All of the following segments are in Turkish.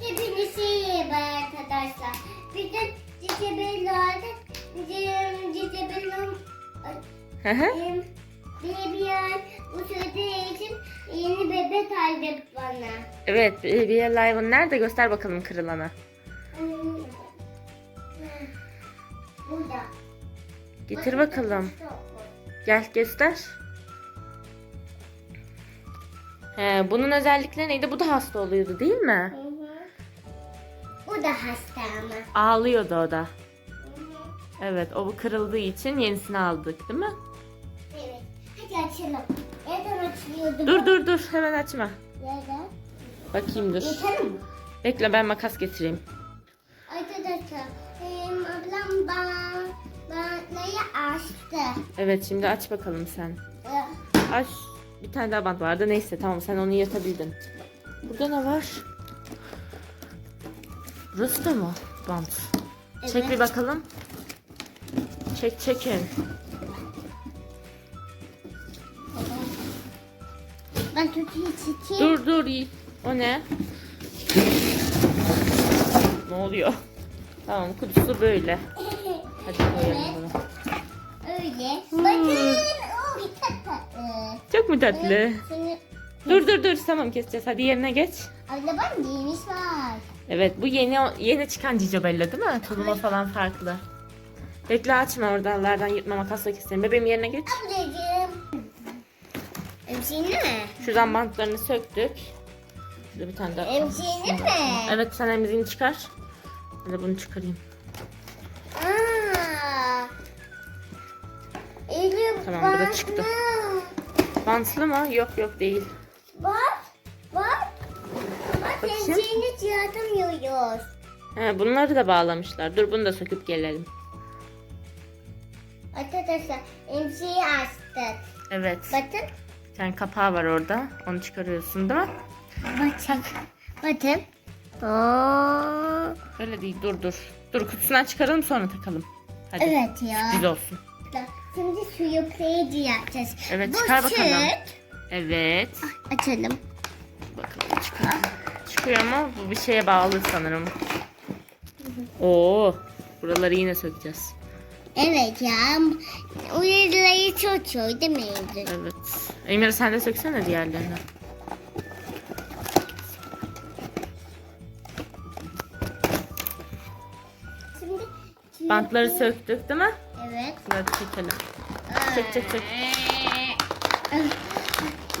Hepinize iyi arkadaşlar. Bütün Cicebeller'de Cicebeller'ın Hı hı. bir ay bu söylediği için yeni bebek aldı bana. evet bir live'ın nerede göster bakalım kırılanı. Burada. Getir bakalım. Gel göster. He, bunun özellikleri neydi? Bu da hasta oluyordu değil mi? Hı hı. Bu da hasta ama. Ağlıyordu o da. Hı hı. Evet o kırıldığı için yenisini aldık değil mi? Evet. Hadi açalım. Nereden açılıyordu? Dur bu? dur dur hemen açma. Nereden? Bakayım dur. Yeter mi? Bekle ben makas getireyim. Arkadaşlar, benim ablam bana bantları açtı. Evet şimdi aç bakalım sen. Ee, Aç. Bir tane daha bant vardı. Neyse tamam sen onu yırtabildin. Burada ne var? Burası da mı bant? Çek Evet. bir bakalım. Çek çekin. Ben tutayım çekeyim. Dur dur iyi. O ne? Ne oluyor? Tamam kutusu böyle. Hadi koyalım Evet. bunu. Öyle. Bakın. Tatlı. Çok mu tatlı? Şimdi Dur dur dur tamam keseceğiz. Hadi yerine geç. abla bak neymiş var. Evet bu yeni yeni çıkan Cicabella değil mi? Tulumu falan farklı. Bekle açma oradan yırtma makasla keselim. Bebeğim yerine geç. Ablacığım. Mi? Şuradan bantlarını söktük. Şurada bir tane daha. Emziğini mi? Evet sen emziğini çıkar. Ben de bunu çıkarayım. Aa. Elim Tamam, bu da çıktı. Bantlı mı? Yok yok değil. Bak. Bak. Bak emziğini çıkartamıyoruz. He, bunları da bağlamışlar. Dur bunu da söküp gelelim. Arkadaşlar emziği açtık. Evet. Bakın. Bir tane kapağı var orada. Onu çıkarıyorsun değil mi? Bakın. Bakın. Oo. Öyle değil dur dur. Dur kutusundan çıkaralım sonra takalım. Hadi. Evet ya. Güzel olsun. Şimdi suyu peyci yapacağız. Evet, Bu çıkar bakalım. süt- Evet. Açalım. Bakalım çıkıyor. Çıkıyor ama bu bir şeye bağlı sanırım. Oo, buraları yine sökeceğiz. Evet ya. Uyarıları çok çok değil mi? Evet. Emir sen de söksene diğerlerini. Şimdi suyu Bantları söktük değil mi? Evet. Hadi çekelim. Çek çek çek.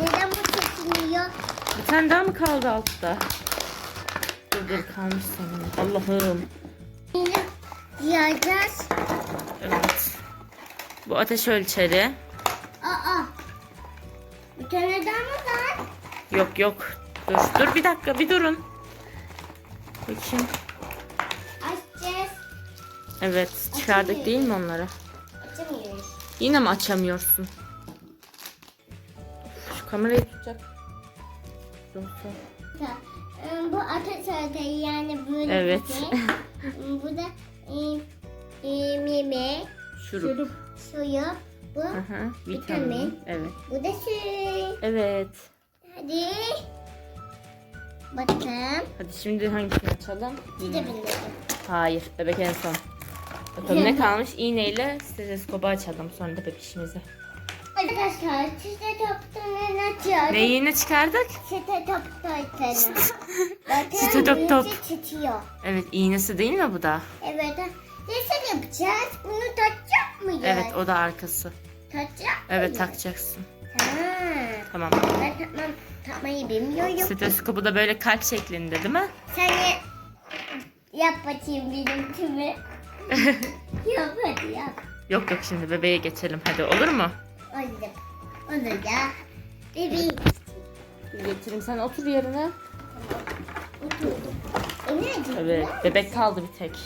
Neden bu çekiliyor? Bir tane daha mı kaldı altta? Dur dur kalmış sanırım. Allah'ım. Yiyeceğiz. Evet. Bu ateş ölçeri. Aa. Bir tane daha mı var? Yok yok. Dur dur bir dakika bir durun. Bakayım. Açacağız. Evet çıkardık değil mi onları? Yine mi açamıyorsun? Şu kamerayı tutacak. Yoksa. Ta- e, Bu atasözü yani böyle Evet. bu da e, e, meme, Şurup. suyu, bu, hı. Vitamin. Vitamin. Evet. bu da su. Evet. Hadi. Bakın. Hadi şimdi hangisini açalım? De bilmiyorum. Hayır. Bebek en son. Bakalım ne kalmış? İğneyle stereskopu açalım. Sonra da bebişimizi. Arkadaşlar size toptan açıyoruz. Ne iğne çıkardık? Toptan Bakın Size top top. Evet iğnesi değil mi bu da? Evet. Nasıl yapacağız? Bunu takacak mıyız? Evet o da arkası. Takacak Evet mıyız? takacaksın. Ha. Tamam. Ben takmam, takmayı bilmiyorum. Stereskopu da böyle kalp şeklinde değil mi? Sen yap bakayım benim kimi. yap hadi yap. Yok yok şimdi bebeğe geçelim. Hadi olur mu? Oldu. Olur ya. Bebeğim. Getireyim sen otur yerine. Oturdum. E nerede? Evet bebek kaldı bir tek.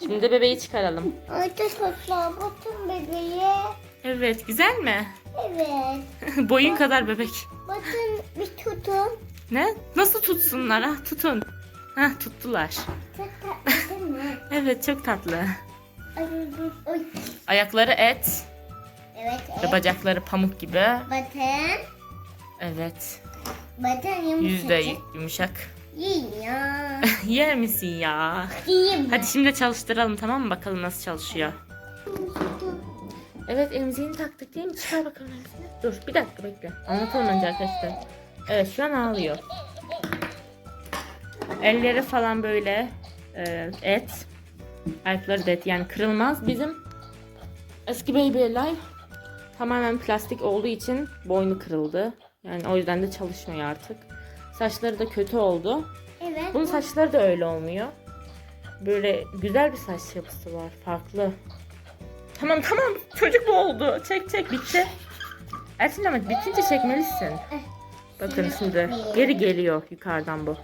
Şimdi de bebeği çıkaralım. Arkadaşlar bakın bebeğe. Evet güzel mi? Evet. Boyun kadar bebek. Bakın bir tutun. Ne? Nasıl tutsunlar ha? Tutun. Ha tuttular. Değil mi? Evet çok tatlı. Ay. Ayakları et Evet. ve evet. bacakları pamuk gibi. Bakın. Evet. Beden yumuşacık. Yüzde yumuşak. Yiyin ya. Yer misin ya? Yiyeyim Hadi şimdi çalıştıralım tamam mı? Bakalım nasıl çalışıyor. Evet emziğini taktık değil mi? Çıkar bakalım emziğini. Dur bir dakika bekle. Anlatalım önce arkadaşlar. Evet şu an ağlıyor. Elleri falan böyle e, et. Ayakları da et yani kırılmaz. Bizim eski Baby Life tamamen plastik olduğu için boynu kırıldı. Yani o yüzden de çalışmıyor artık. Saçları da kötü oldu. Evet. Bunun saçları da öyle olmuyor. Böyle güzel bir saç yapısı var. Farklı. Tamam tamam. Çocuk bu oldu. Çek çek bitti. Ersin ama bitince çekmelisin. Bakın şimdi geri geliyor yukarıdan bu.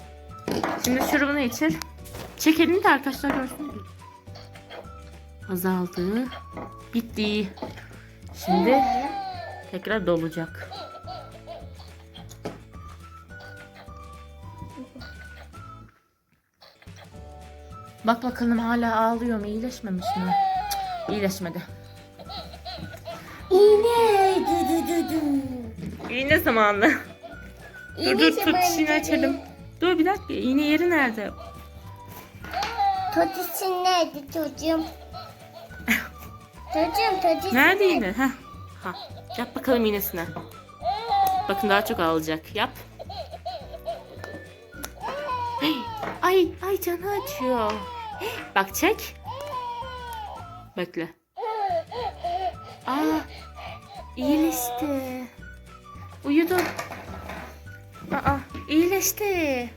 Şimdi şurubunu içir. Çek elini de arkadaşlar görsün. Azaldı. Bitti. Şimdi tekrar dolacak. Bak bakalım hala ağlıyor mu? İyileşmemiş mi? Cık, İyileşmedi. İğne. Du du du du. İğne zamanı. dur İğne dur tut zamanı dişini dedi. açalım. Dur bir dakika iğne yeri nerede? Totisin nerede çocuğum? çocuğum totisin Nerede iğne? Heh. Ha. Yap bakalım iğnesine. Bakın daha çok ağlayacak. Yap. Hey, Ay ay canı acıyor. Hey, Bak çek. Bekle. Aa, iyileşti. Uyudu. Aa, iyileşti.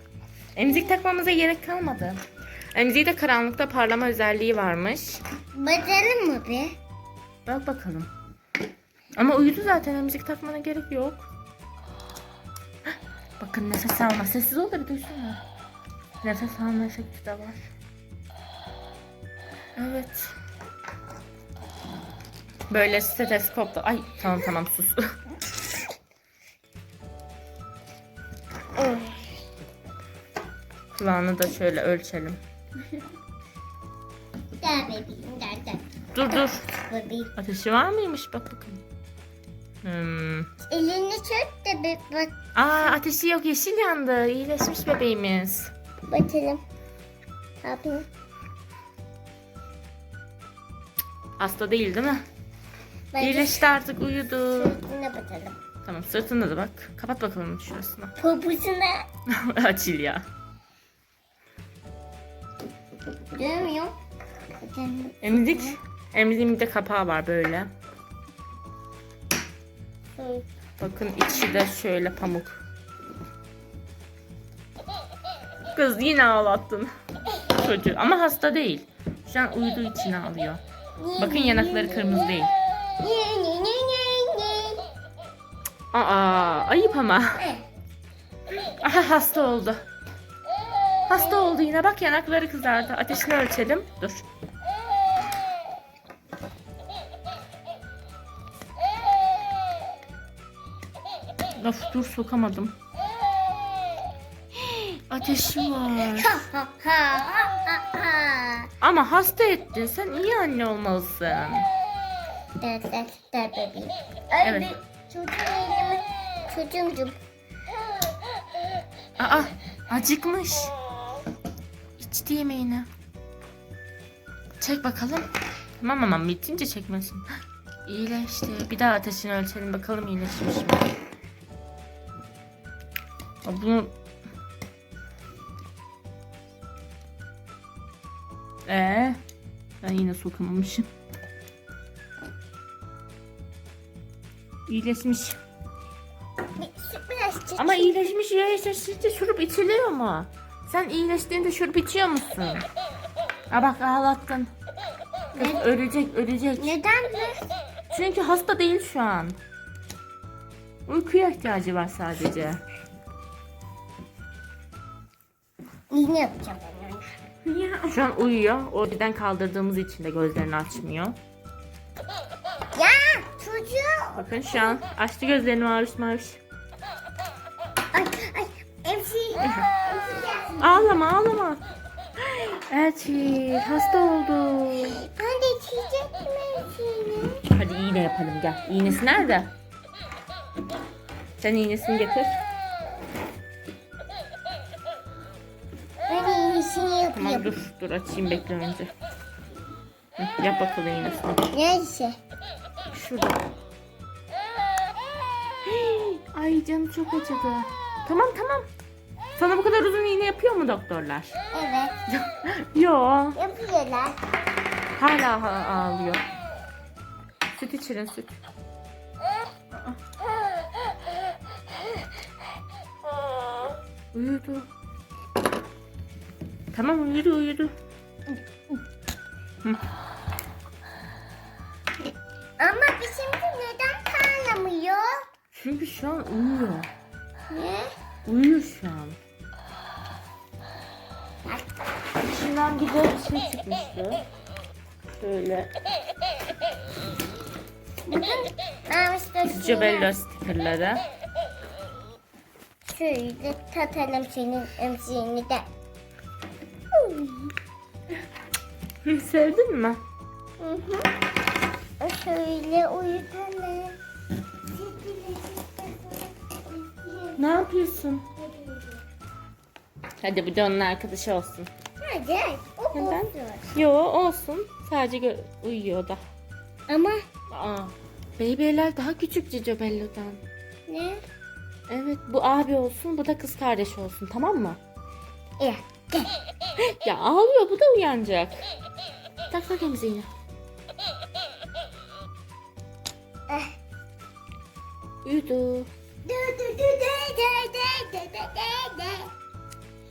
Emzik takmamıza gerek kalmadı. Emziği de karanlıkta parlama özelliği varmış. Bakalım mı be? Bak bakalım. Ama uyudu zaten emzik takmana gerek yok. Bakın nefes alma. Sessiz ol da bir duysana. Nefes alma efekti de var. Evet. Böyle stetoskopla... Ay tamam tamam sus. Kulağını da şöyle ölçelim. Gel bebeğim gel gel. Dur dur. Bebeğim. Ateşi var mıymış? Bak bakalım. Hmm. Elini çök de bir bak Aa ateşi yok yeşil yandı. İyileşmiş bebeğimiz. bakalım. Ne yapayım? Hasta değil değil mi? Bence İyileşti artık uyudu. Sırtına bakalım. Tamam sırtında da bak. Kapat bakalım şurasını. Popusuna. Açıl ya. Bakalım. Emzik. Emziğin bir de kapağı var böyle. Hı. Bakın içi de şöyle pamuk. Kız yine ağlattın. Çocuğu ama hasta değil. Şu an uyuduğu için ağlıyor. Bakın yanakları kırmızı değil. Aa ayıp ama. Aha hasta oldu. Hasta oldu yine bak yanakları kızardı. Ateşini ölçelim. Dur. Of dur sokamadım. Ateşi var. Ama hasta ettin. Sen iyi anne olmalısın. Bebeğim. Ay, Evet. be- Çocuğum elimi. Çocuğumcum. Aa acıkmış. İçti yemeğini. Çek bakalım. Tamam ama bitince çekmesin. İyileşti. Bir daha ateşini ölçelim bakalım iyileşmiş mi? Aa, Bunu... Ee, ben yine sokamamışım. İyileşmiş. Ama iyileşmiş ya iyileşince şurup içiliyor mu? Sen iyileştiğinde şurup içiyor musun? Aa bak ağlattın. Kız ölecek ölecek. Neden mi? Çünkü hasta değil şu an. Uykuya ihtiyacı var sadece. İğne yapacağım ben ona. Şu an uyuyor. O birden kaldırdığımız için de gözlerini açmıyor. Ya çocuğum. Bakın şu an açtı gözlerini maviş maviş. Ay ay. Emsi. Ağlama ağlama. Elçin hasta oldu. Anne çiçek mi? Hadi iğne yapalım gel. İğnesi nerede? Sen iğnesini getir. Ben iğnesini yapayım. Tamam dur dur açayım bekle önce. Hı, yap bakalım iğnesini. Neyse. Şurada. Ay canım çok acıdı. Tamam tamam sana bu kadar uzun iğne yapıyor mu doktorlar? Evet. Yo. Yapıyorlar. Hala ha- ağlıyor. Süt içirin süt. Uyudu. Tamam uyudu uyudu. Ama bizimki neden parlamıyor? Çünkü şu an uyuyor. Ne? Uyuyor şu an. İçinden güzel bir şey çıkmıştı. Şöyle. Cebella stickerları. Şöyle tatalım senin emziğini de. Sevdin mi? Hı hı. Şöyle uyutalım. Ne yapıyorsun? Hadi bu da onun arkadaşı olsun. Hadi. O Neden? olsun. Yo olsun. Sadece uyuyor da. Ama Aa. Baby'ler daha küçük Cicio Bello'dan. ne? Evet bu abi olsun bu da kız kardeş olsun tamam mı? Ya. Ya ağlıyor bu da uyanacak. Tak emziğini. Eh. Uyudu.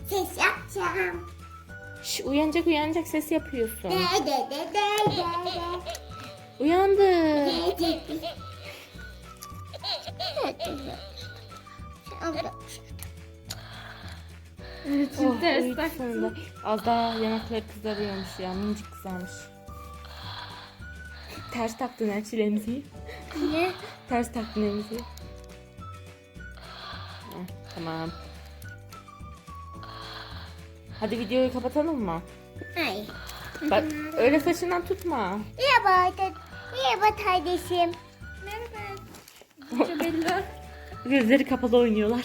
Ses yapacağım. Şş, uyanacak uyanacak ses yapıyorsun. Uyandı. Abla. Oh, uyudu sonunda. Az daha yanakları kızarıyormuş ya. Minicik kızarmış. Ters taktın Elçil emziği. Ne? Ters taktın emziği. Heh, Tamam. Hadi videoyu kapatalım mı? Hayır. Bak öyle saçından tutma. Merhaba. de- Merhaba kardeşim. Merhaba. Bella. Gözleri kapalı oynuyorlar.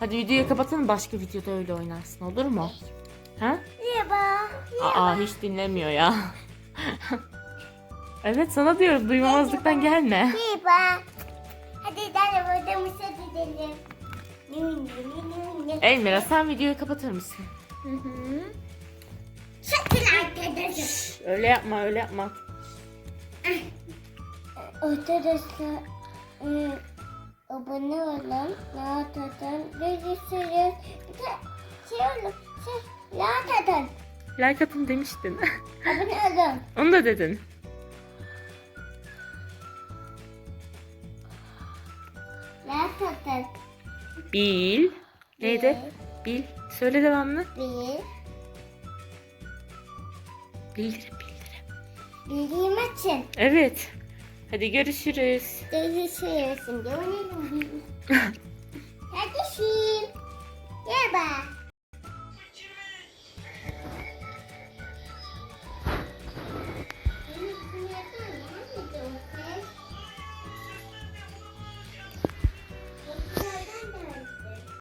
Hadi videoyu kapatalım başka videoda öyle oynarsın olur mu? Ha? Merhaba. Aa hiç dinlemiyor ya. evet sana diyoruz duymamazlıktan gelme. Merhaba. Hadi gidelim odamıza gidelim. Elmira sen videoyu kapatır mısın? Hı hı. Sakın. Öyle yapma öyle yapma. Arkadaşlar ıı, abone olun, like atın, görüşürüz. Bir de şey olun, şey, like atın, Like atın demiştin. abone olun. Onu da dedin. Like atın. Bil. Neydi? Bil. Söyle devamlı. Bir, Bildirim bildirim. bildiğim için. Evet. Hadi görüşürüz. Görüşürüz. Şimdi oynayalım.